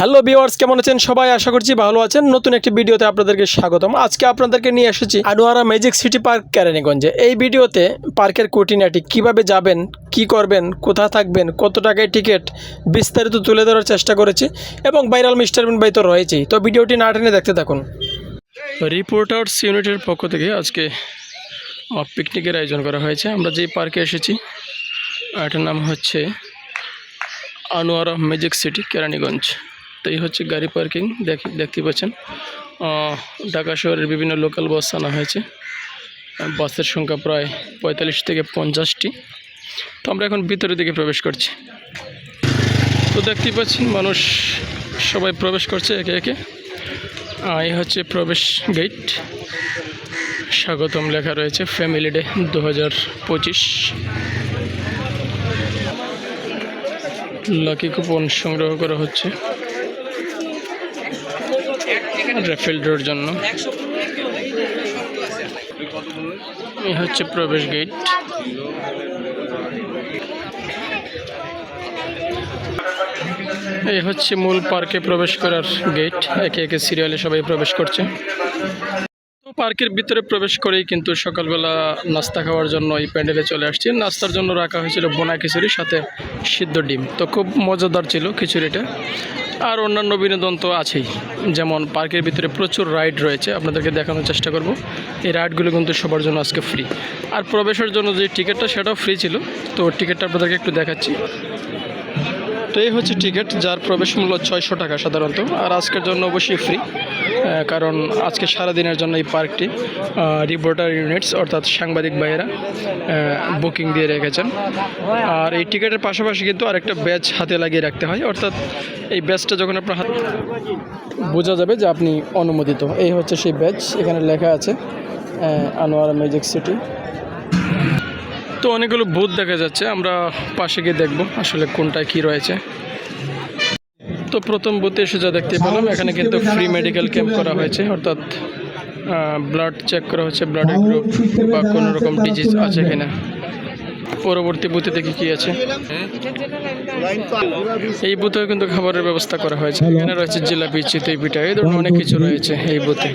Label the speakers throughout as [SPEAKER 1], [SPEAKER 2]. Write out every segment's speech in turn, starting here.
[SPEAKER 1] Hello viewers কেমন আছেন সবাই? আশা করছি ভালো আছেন। নতুন একটি ভিডিওতে আপনাদেরকে স্বাগতম। আজকে আপনাদেরকে নিয়ে এসেছি আনোয়ারা ম্যাজিক সিটি পার্ক কেরানীগঞ্জে। এই ভিডিওতে পার্কের কুটিনাটি কীভাবে যাবেন, কি করবেন, কোথায় থাকবেন, কত টাকায় টিকিট, বিস্তারিত তুলে ধরার চেষ্টা করেছি এবং ভাইরাল মিস্টার বিন ভাই তো রয়েছেই তো ভিডিওটি না টেনে দেখতে থাকুন। রিপোর্টার্স ইউনিটের পক্ষ থেকে আজকে পিকনিকের আয়োজন করা হয়েছে। আমরা যেই পার্কে এসেছি এটার নাম হচ্ছে আনোয়ারা ম্যাজিক সিটি কেরানীগঞ্জ। তো এই হচ্ছে গাড়ি পার্কিং, দেখ দেখতে পাচ্ছেন। ঢাকা শহরের বিভিন্ন লোকাল বাস আনা হয়েছে। বাসের সংখ্যা প্রায় পঁয়তাল্লিশ থেকে পঞ্চাশটি। তো আমরা এখন ভিতরের দিকে প্রবেশ করছি। তো দেখতেই পাচ্ছেন, মানুষ সবাই প্রবেশ করছে একে একে। এই হচ্ছে প্রবেশ গেট স্বাগতম লেখা রয়েছে ফ্যামিলি ডে দু হাজার পঁচিশ। লাকি কুপন সংগ্রহ করা হচ্ছে। রেফেল ড্রোর জন্য। এই হচ্ছে প্রবেশ গেট এই হচ্ছে মূল পার্কে প্রবেশ করার গেট একে একে সিরিয়ালে সবাই প্রবেশ করছে। পার্কের ভিতরে প্রবেশ করেই কিন্তু সকালবেলা নাস্তা খাওয়ার জন্য এই প্যান্ডেলে চলে আসছি। নাস্তার জন্য রাখা হয়েছিল বোনা খিচুড়ি, সাথে সিদ্ধ ডিম। তো খুব মজাদার ছিল খিচুড়িটা। আর অন্যান্য বিনোদন তো আছেই। যেমন পার্কের ভিতরে প্রচুর রাইড রয়েছে, আপনাদেরকে দেখানোর চেষ্টা করব। এই রাইডগুলো কিন্তু সবার জন্য আজকে ফ্রি। আর প্রবেশের জন্য যে টিকিটটা, সেটাও ফ্রি ছিল। তো টিকিটটা আপনাদেরকে একটু দেখাচ্ছি। তো এই হচ্ছে টিকিট যার প্রবেশ মূল্য ছয়শো টাকা সাধারণত, আর আজকের জন্য অবশ্যই ফ্রি কারণ আজকে সারাদিনের জন্য এই পার্কটি রিপোর্টার ইউনিটস অর্থাৎ সাংবাদিক ভাইয়েরা বুকিং দিয়ে রেখেছেন। আর এই টিকিটের পাশাপাশি কিন্তু আরেকটা ব্যাচ হাতে লাগিয়ে রাখতে হয়, অর্থাৎ এই ব্যাচটা যখন আপনার হাত বোঝা যাবে যে আপনি অনুমোদিত। এই হচ্ছে সেই ব্যাচ এখানে লেখা আছে আনোয়ারা ম্যাজিক সিটি তো অনেকগুলো বুথ দেখা যাচ্ছে আমরা পাশে গিয়ে দেখব আসলে কোনটা কি রয়েছে। তো প্রথম বুথে এসে যা দেখতে পেলাম এখানে কিন্তু ফ্রি মেডিকেল ক্যাম্প করা হয়েছে অর্থাৎ ব্লাড চেক করা হচ্ছে ব্লাডের গ্রুপ বা কোনো রকম ডিজিজ আছে কিনা। পরবর্তী বুথে দেখি কি আছে। এই বুথেও কিন্তু খাবারের ব্যবস্থা করা হয়েছে। এখানে রয়েছে জিলাপি চিতই পিঠা এই ধরনের অনেক কিছু রয়েছে এই বুথে।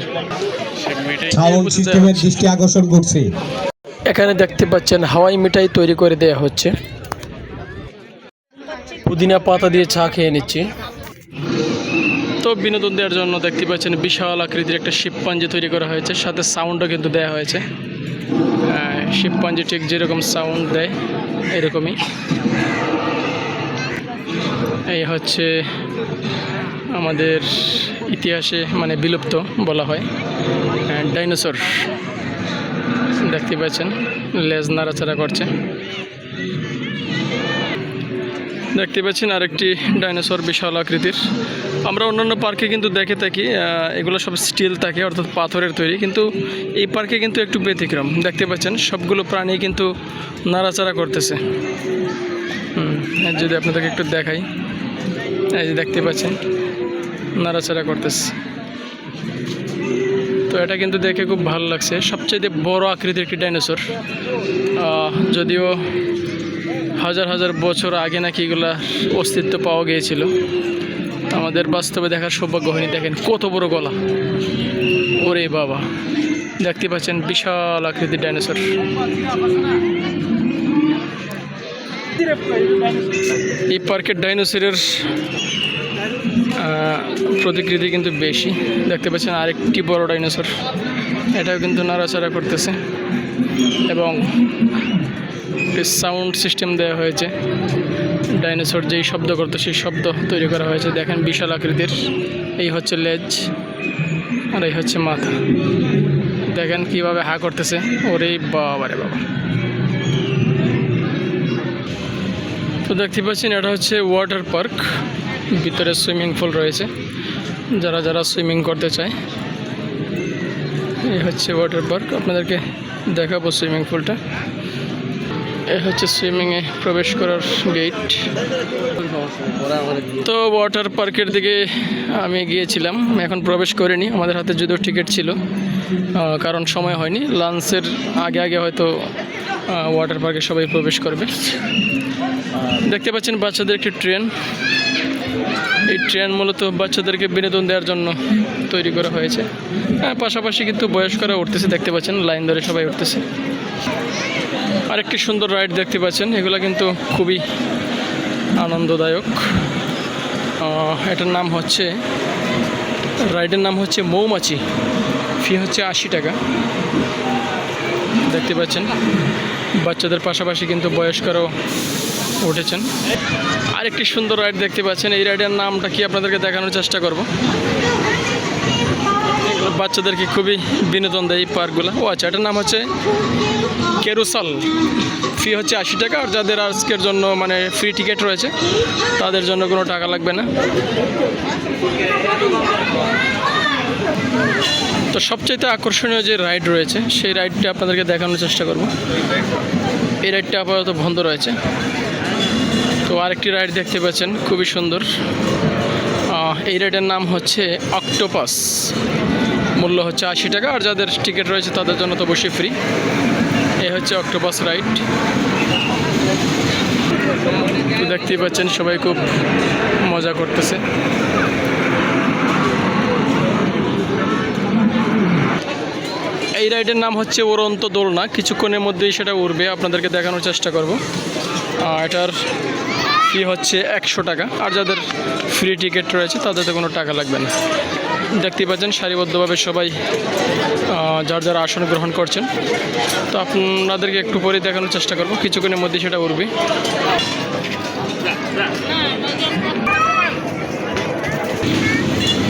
[SPEAKER 2] সিস্টেমের দৃষ্টি আকর্ষণ করছে।
[SPEAKER 1] এখানে দেখতে পাচ্ছেন হাওয়াই মিঠাই তৈরি করে দেয়া হচ্ছে। পুদিনা পাতা দিয়ে চা খেয়ে নিচ্ছি। তো বিনোদন দেওয়ার জন্য দেখতে পাচ্ছেন বিশাল আকৃতির একটা শিবপাঞ্জি তৈরি করা হয়েছে। সাথে সাউন্ডও কিন্তু দেয়া হয়েছে। শিবপাঞ্জি ঠিক যেরকম সাউন্ড দেয়, এরকমই। এই হচ্ছে আমাদের ইতিহাসে মানে বিলুপ্ত বলা হয়। ডাইনোসর। দেখতে পাচ্ছেন, লেজ নাড়াচাড়া করছে। দেখতে পাচ্ছেন আরেকটি ডাইনোসর বিশাল আকৃতির। আমরা অন্যান্য পার্কে কিন্তু দেখে থাকি এগুলো সব স্টিল থাকে, অর্থাৎ পাথরের তৈরি, কিন্তু এই পার্কে কিন্তু একটু ব্যতিক্রম। দেখতে পাচ্ছেন, সবগুলো প্রাণী কিন্তু নাড়াচাড়া করতেছে। যদি আপনাদেরকে একটু দেখাই, এই যে দেখতে পাচ্ছেন, নাড়াচাড়া করতেছে। তো এটা কিন্তু দেখে খুব ভালো লাগছে। সবচেয়ে বড় আকৃতির একটি ডাইনোসর। যদিও হাজার হাজার বছর আগে নাকি এগুলা অস্তিত্ব পাওয়া গিয়েছিল। আমাদের বাস্তবে দেখার সৌভাগ্য হয়নি। দেখেন কত বড় গলা। ওরে বাবা। দেখতে পাচ্ছেন বিশাল আকৃতির ডাইনোসর। এই পার্কের ডাইনোসরের প্রতিকৃতি কিন্তু বেশি। দেখতে পাচ্ছেন আরেকটি বড় ডাইনোসর। এটাও কিন্তু নাড়াচাড়া করতেছে। এবং সাউন্ড সিস্টেম দেওয়া হয়েছে। ডাইনোসর যেই শব্দ করতো, সেই শব্দ তৈরি করা হয়েছে। দেখেন বিশাল আকৃতির। এই হচ্ছে লেজ, আর এই হচ্ছে মাথা। দেখেন কীভাবে হা করতেছে। ওরে বাবা রে বাবা। তো দেখতে পাচ্ছেন, এটা হচ্ছে ওয়াটার পার্ক। ভিতরে সুইমিং পুল রয়েছে। যারা যারা সুইমিং করতে চায়, এই হচ্ছে ওয়াটার পার্ক। আপনাদেরকে দেখাবো সুইমিং পুলটা। এই হচ্ছে সুইমিংয়ে প্রবেশ করার গেট। তো ওয়াটার পার্কের দিকে আমি গিয়েছিলাম, এখন প্রবেশ করিনি। আমাদের হাতে যদিও টিকিট ছিল কারণ সময় হয়নি। লাঞ্চের আগে আগে হয়তো ওয়াটার পার্কে সবাই প্রবেশ করবে। দেখতে পাচ্ছেন বাচ্চাদের একটি ট্রেন। এই ট্রেন মূলত বাচ্চাদেরকে বিনোদন দেওয়ার জন্য তৈরি করা হয়েছে। হ্যাঁ, পাশাপাশি কিন্তু বয়স্করা উঠতেছে দেখতে পাচ্ছেন লাইন ধরে সবাই উঠতেছে। আরেকটি সুন্দর রাইড দেখতে পাচ্ছেন এগুলো কিন্তু খুবই আনন্দদায়ক। এটার নাম হচ্ছে রাইডের নাম হচ্ছে মৌমাছি। ফি হচ্ছে আশি টাকা। দেখতে পাচ্ছেন বাচ্চাদের পাশাপাশি কিন্তু বয়স্করাও উঠেছেন। আরেকটি সুন্দর রাইড দেখতে পাচ্ছেন। এই রাইডের নামটা কি আপনাদেরকে দেখানোর চেষ্টা করব? বাচ্চাদেরকে খুবই বিনোদন দেয় এই পার্কগুলো। ও আচ্ছা এটার নাম হচ্ছে কেরুসাল ফি হচ্ছে আশি টাকা আর যাদের আজকের জন্য মানে ফ্রি টিকিট রয়েছে, তাদের জন্য কোনো টাকা লাগবে না। তো সবচাইতে আকর্ষণীয় যে রাইড রয়েছে, সেই রাইডটা আপনাদেরকে দেখানোর চেষ্টা করব। এই রাইডটা আপাতত বন্ধ রয়েছে। তো আরেকটি রাইড দেখতে পাচ্ছেন খুবই সুন্দর। এই রাইডের নাম হচ্ছে অক্টোপাস মূল্য হচ্ছে আশি টাকা, আর যাদের টিকিট রয়েছে তাদের জন্য তো অবশ্যই ফ্রি এই হচ্ছে অক্টোপাস রাইড তো দেখতেই পাচ্ছেন, সবাই খুব মজা করতেছে। এই রাইডের নাম হচ্ছে উড়ন্ত দোলনা। কিছুক্ষণের মধ্যেই সেটা উড়বে। আপনাদেরকে দেখানোর চেষ্টা করব। এটার ফি হচ্ছে একশো টাকা। আর যাদের ফ্রি টিকিট রয়েছে, তাদের তো কোনো টাকা লাগবে না। দেখতে পাচ্ছেন, সারিবদ্ধভাবে সবাই যার যার আসন গ্রহণ করছেন। তো আপনাদেরকে একটু পরে দেখানোর চেষ্টা করব, কিছুক্ষণের মধ্যেই সেটা উড়বে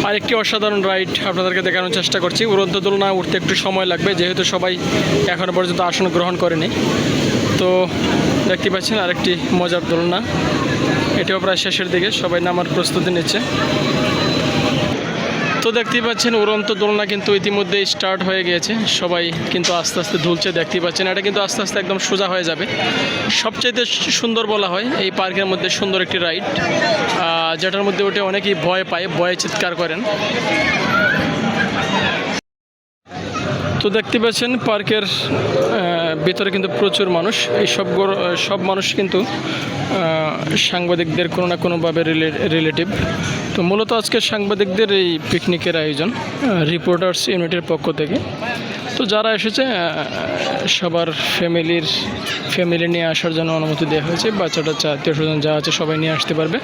[SPEAKER 1] আরেকটি অসাধারণ রাইড আপনাদেরকে দেখানোর চেষ্টা করছি। উড়ন্ত দোলনা উঠতে একটু সময় লাগবে, যেহেতু সবাই এখনও পর্যন্ত আসন গ্রহণ করেনি। তো দেখতে পাচ্ছেন, আরেকটি মজার দোলনা। এটাও প্রায় শেষের দিকে, সবাই নামার প্রস্তুতি নিচ্ছে। তো দেখতেই পাচ্ছেন, উড়ন্ত দোলনা কিন্তু ইতিমধ্যে স্টার্ট হয়ে গিয়েছে। সবাই কিন্তু আস্তে আস্তে ধুলছে, দেখতেই পাচ্ছেন। এটা কিন্তু আস্তে আস্তে একদম সোজা হয়ে যাবে। সবচাইতে সুন্দর বলা হয়, এই পার্কের মধ্যে সুন্দর একটি রাইড যেটার মধ্যে ওঠে অনেকেই ভয় পায়, ভয়ে চিৎকার করেন। তো দেখতে পাচ্ছেন, পার্কের ভিতরে কিন্তু প্রচুর মানুষ। এই সব সব মানুষ কিন্তু সাংবাদিকদের কোনো না কোনোভাবে রিলেটিভ। তো মূলত আজকে সাংবাদিকদের এই পিকনিকের আয়োজন রিপোর্টার্স ইউনিটের পক্ষ থেকে। তো যারা এসেছে সবার ফ্যামিলির, ফ্যামিলি নিয়ে আসার জন্য অনুমতি দেওয়া হয়েছে বাচ্চাটা আত্মীয় স্বজন যা আছে সবাই নিয়ে আসতে পারবে।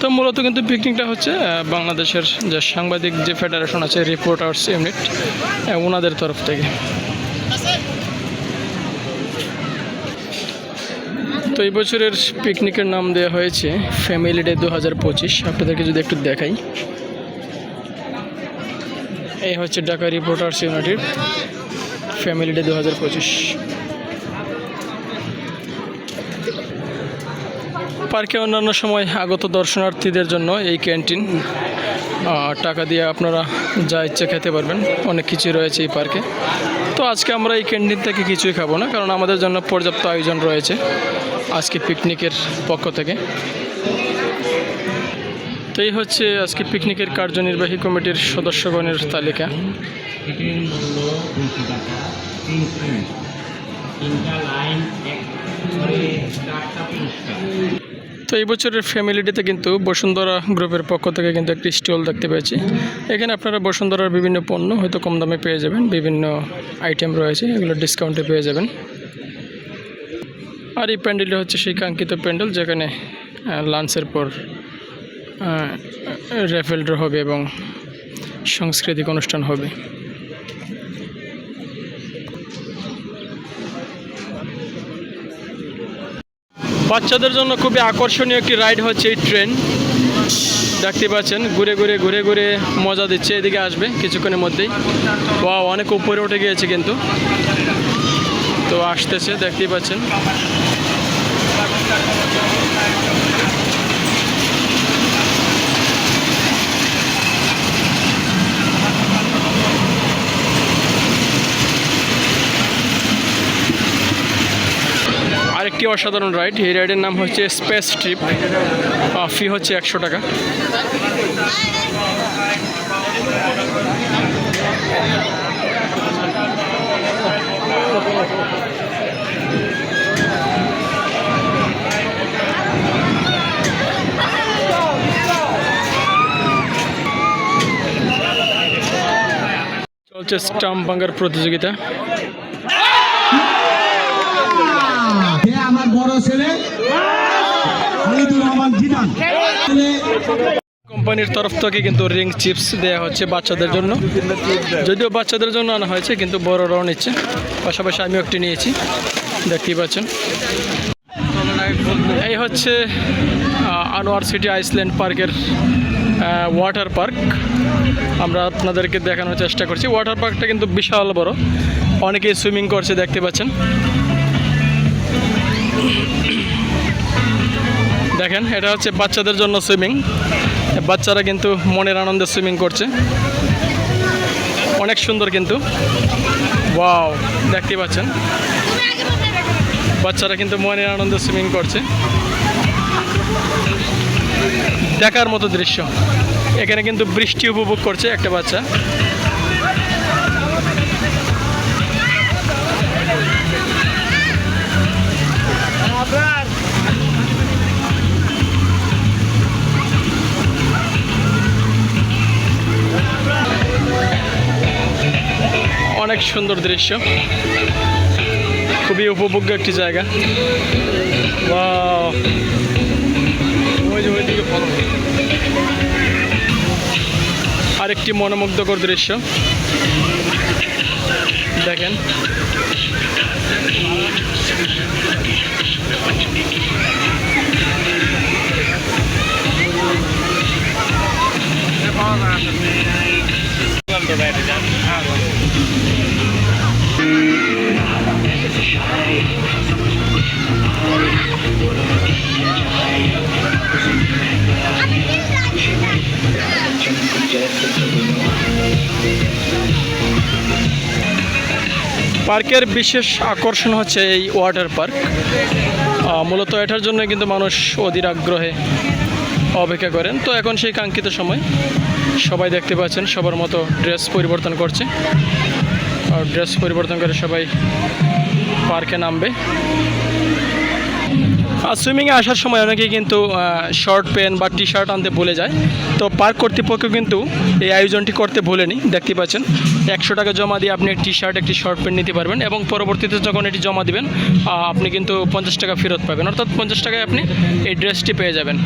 [SPEAKER 1] তো মূলত কিন্তু পিকনিকটা হচ্ছে বাংলাদেশের যে সাংবাদিক যে ফেডারেশন আছে রিপোর্টার্স ইউনিট ওনাদের তরফ থেকে। তো এই বছরের পিকনিকের নাম দেওয়া হয়েছে ফ্যামিলি ডে দু হাজার পঁচিশ। আপনাদেরকে যদি একটু দেখাই। এই হচ্ছে ঢাকা রিপোর্টার্স ইউনিটির ফ্যামিলি ডে দু হাজার পঁচিশ। পার্কে অন্যান্য সময় আগত দর্শনার্থীদের জন্য এই ক্যান্টিন টাকা দিয়ে আপনারা যা ইচ্ছে খেতে পারবেন, অনেক কিছু রয়েছে এই পার্কে। তো আজকে আমরা এই ক্যান্টিন থেকে কিছুই খাব না, কারণ আমাদের জন্য পর্যাপ্ত আয়োজন রয়েছে আজকে পিকনিকের পক্ষ থেকে। তো এই হচ্ছে আজকে পিকনিকের কার্যনির্বাহী কমিটির সদস্যগণের তালিকা। তো এই বছরের ফ্যামিলি ডেতে কিন্তু বসুন্ধরা গ্রুপের পক্ষ থেকে কিন্তু একটি স্টল দেখতে পেয়েছি। এখানে আপনারা বসুন্ধরার বিভিন্ন পণ্য হয়তো কম দামে পেয়ে যাবেন, বিভিন্ন আইটেম রয়েছে, এগুলো ডিসকাউন্টে পেয়ে যাবেন। আর এই প্যান্ডেলটা হচ্ছে সেই কাঙ্ক্ষিত প্যান্ডেল যেখানে লাঞ্চের পর র্যাফেল ড্র হবে এবং সাংস্কৃতিক অনুষ্ঠান হবে। বাচ্চাদের জন্য খুবই আকর্ষণীয় একটি রাইড হচ্ছে এই ট্রেন। দেখতে পাচ্ছেন, ঘুরে ঘুরে ঘুরে ঘুরে মজা দিচ্ছে, এদিকে আসবে কিছুক্ষণের মধ্যেই। বা অনেক উপরে উঠে গিয়েছে কিন্তু। তো আসতেছে, দেখতেই পাচ্ছেন। একটি অসাধারণ রাইড। এই রাইডের নাম হচ্ছে স্পেস ট্রিপ। ফি হচ্ছে একশো টাকা। চলছে স্টাম্প ভাঙার প্রতিযোগিতা। কোম্পানির তরফ থেকে কিন্তু রিং চিপস দেওয়া হচ্ছে বাচ্চাদের জন্য। যদিও বাচ্চাদের জন্য আনা হয়েছে, কিন্তু বড়রাও নিচ্ছে। পাশাপাশি আমিও একটি নিয়েছি। দেখতেই পাচ্ছেন। এই হচ্ছে আনোয়ার সিটি আইসল্যান্ড পার্কের ওয়াটার পার্ক। আমরা আপনাদেরকে দেখানোর চেষ্টা করছি। ওয়াটার পার্কটা কিন্তু বিশাল বড়। অনেকেই সুইমিং করছে, দেখতে পাচ্ছেন। দেখেন, এটা হচ্ছে বাচ্চাদের জন্য সুইমিং। বাচ্চারা কিন্তু মনের আনন্দে সুইমিং করছে। অনেক সুন্দর কিন্তু। ওয়াও দেখতে পাচ্ছেন। বাচ্চারা কিন্তু মনের আনন্দে সুইমিং করছে। দেখার মতো দৃশ্য। এখানে কিন্তু বৃষ্টি উপভোগ করছে একটা বাচ্চা। অনেক সুন্দর দৃশ্য। খুবই উপভোগ্য একটি জায়গা। আরেকটি মনোমুগ্ধকর দৃশ্য। দেখেন। পার্কের বিশেষ আকর্ষণ হচ্ছে এই ওয়াটার পার্ক। মূলত এটার জন্য কিন্তু মানুষ অধীর আগ্রহে অপেক্ষা করেন। তো এখন সেই কাঙ্ক্ষিত সময়। সবাই দেখতে পাচ্ছেন, সবার মতো ড্রেস পরিবর্তন করছে। আর ড্রেস পরিবর্তন করে সবাই পার্কে নামবে। সুইমিংয়ে আসার সময় অনেকেই কিন্তু শর্ট প্যান্ট বা টি শার্ট আনতে ভুলে যায়। তো পার্ক কর্তৃপক্ষ কিন্তু এই আয়োজনটি করতে ভুলেনি, দেখতে পাচ্ছেন। একশো টাকা জমা দিয়ে আপনি টি শার্ট একটি শর্ট প্যান্ট নিতে পারবেন এবং পরবর্তীতে যখন এটি জমা দেবেন আপনি কিন্তু পঞ্চাশ টাকা ফেরত পাবেন। অর্থাৎ পঞ্চাশ টাকায় আপনি এই ড্রেসটি পেয়ে যাবেন।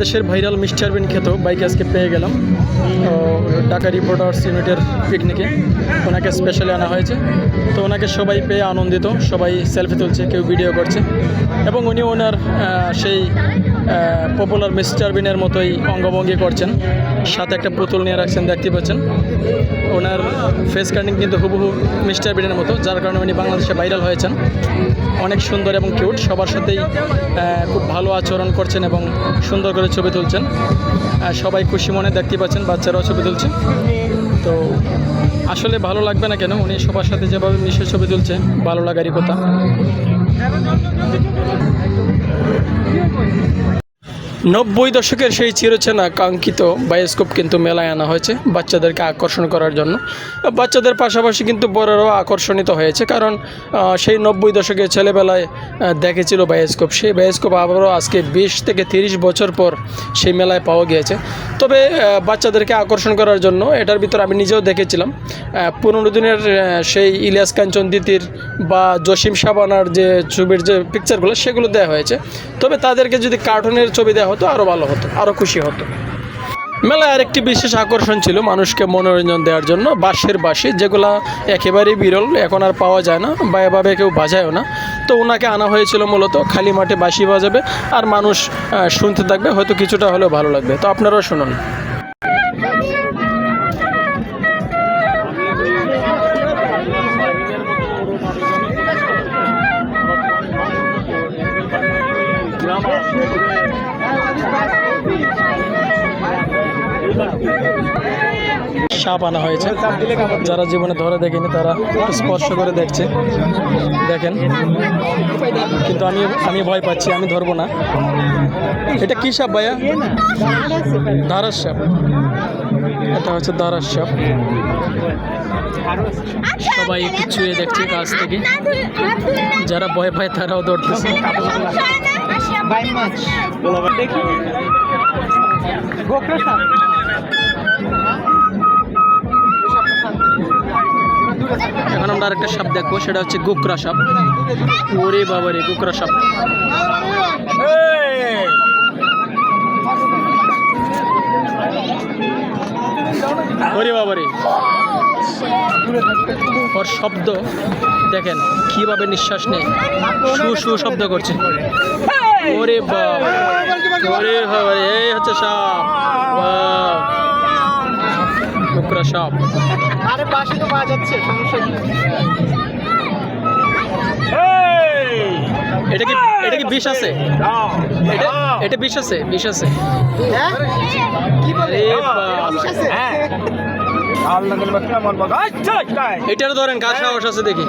[SPEAKER 1] বাংলাদেশের ভাইরাল মিস্টার বিন খেত, বাইক আজকে পেয়ে গেলাম। তো ঢাকা রিপোর্টার্স ইউনিটের পিকনিকে। ওনাকে স্পেশালি আনা হয়েছে। তো ওনাকে সবাই পেয়ে আনন্দিত, সবাই সেলফি তুলছে, কেউ ভিডিও করছে। এবং উনি ওনার সেই পপুলার মিস্টার বিনের মতোই অঙ্গভঙ্গি করছেন। সাথে একটা পুতুল নিয়ে রাখছেন, দেখতে পাচ্ছেন। ওনার ফেস কাটিং কিন্তু হুবহু মিস্টার বিনের মতো, যার কারণে উনি বাংলাদেশে ভাইরাল হয়েছেন। অনেক সুন্দর এবং কিউট সবার সাথেই খুব ভালো আচরণ করছেন এবং সুন্দর করে ছবি তুলছেন। সবাই খুশি মনে দেখতে পাচ্ছেন, বাচ্চারাও ছবি তুলছেন তো আসলে ভালো লাগবে না কেন? উনি সবার সাথে যেভাবে মিশে ছবি তুলছে, ভালো লাগারই কথা। নব্বই দশকের সেই চিরচেনা কাঙ্ক্ষিত বায়োস্কোপ কিন্তু মেলায় আনা হয়েছে বাচ্চাদেরকে আকর্ষণ করার জন্য। বাচ্চাদের পাশাপাশি কিন্তু বড়রাও আকর্ষণিত হয়েছে কারণ সেই নব্বই দশকের ছেলেবেলায় দেখেছিল বায়োস্কোপ। সেই বায়োস্কোপ আবারও আজকে বিশ থেকে তিরিশ বছর পর সেই মেলায় পাওয়া গিয়েছে। তবে বাচ্চাদেরকে আকর্ষণ করার জন্য এটার ভিতর আমি নিজেও দেখেছিলাম। পুরনো দিনের সেই ইলিয়াস কাঞ্চন দিতির বা জসিম সাবানার যে ছবির যে পিকচারগুলো সেগুলো দেওয়া হয়েছে। তবে তাদেরকে যদি কার্টুনের ছবি দেওয়া হতো আরও ভালো হতো আরও খুশি হতো। মেলায় আরেকটি বিশেষ আকর্ষণ ছিল মানুষকে মনোরঞ্জন দেওয়ার জন্য, বাঁশের বাঁশি, যেগুলা একেবারেই বিরল, এখন আর পাওয়া যায় না, বা এভাবে কেউ বাজায়ও না। তো ওনাকে আনা হয়েছিল মূলত, খালি মাঠে বাঁশি বাজাবে, আর মানুষ শুনতে থাকবে, হয়তো কিছুটা হলেও ভালো লাগবে। তো আপনারাও শুনুন। সাপ আনা হয়েছে। যারা জীবনে ধরে দেখেনি, তারা স্পর্শ করে দেখছে। দেখেন। কিন্তু আমি আমি ভয় পাচ্ছি, আমি ধরবো না। এটা কি সাপ ভাইয়া? দারাস সাপ। এটা হচ্ছে দারাস সাপ। সবাই একটু চুয়ে দেখছে কাছ থেকে। যারা ভয় পায়, তারাও দৌড়তেছে এখন আমরা আরেকটা সাপ দেখব, সেটা হচ্ছে গুকরা সাপ। ওরে বাবা রে, গুকরা সাপ। ওরে বাবা রে। ওর শব্দ, দেখেন, কীভাবে নিঃশ্বাস নেই সু সু শব্দ করছে। ওরে বাবা। ওরে বাবা এই হচ্ছে সাপ। বাহ। গুকরা সাপ
[SPEAKER 3] আরে পাশে তো বাজাচ্ছে সমস্যা
[SPEAKER 1] এটা কি এটা কি বিষ আছে? এটা এটা বিষ আছে বিষ আছে।
[SPEAKER 3] হ্যাঁ? কি বলে?
[SPEAKER 1] এ
[SPEAKER 3] আছে?
[SPEAKER 1] এটারও ধরেন কার সাহস আছে দেখি।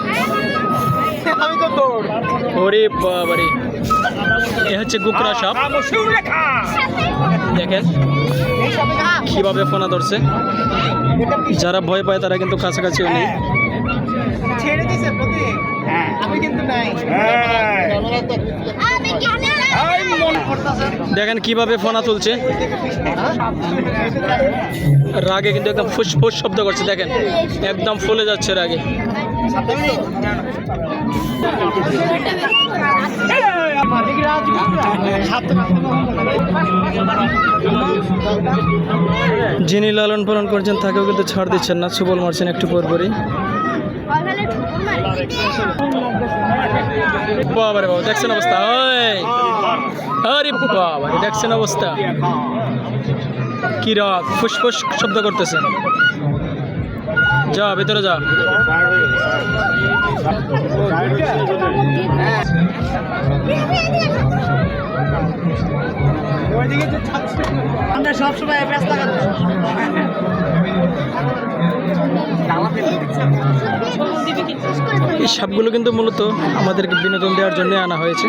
[SPEAKER 3] আমি তো তোর।
[SPEAKER 1] ওরে বাবারে। এ হচ্ছে গুকরা সাপ। দেখেন। কীভাবে ফোনা ধরছে? যারা ভয় পায় তারা কিন্তু কাছাকাছিও নেই।
[SPEAKER 3] ছেড়ে দিছে প্রতীক আমি কিন্তু নাই।
[SPEAKER 1] দেখেন কীভাবে ফোনা তুলছে। রাগে কিন্তু একদম ফুস ফুস শব্দ করছে দেখেন। একদম ফুলে যাচ্ছে রাগে। যিনি লালন পালন করছেন, তাকেও কিন্তু ছাড় দিচ্ছেন না। সুবল মারছেন একটু পর পরই। বাবারে বাবা, দেখছেন অবস্থা? আরে বাবা দেখছেন অবস্থা? কি রাগ, ফুসফুস শব্দ করতেছে যা ভেতরে যা। এই সাপগুলো কিন্তু মূলত আমাদেরকে বিনোদন দেওয়ার জন্য আনা হয়েছে।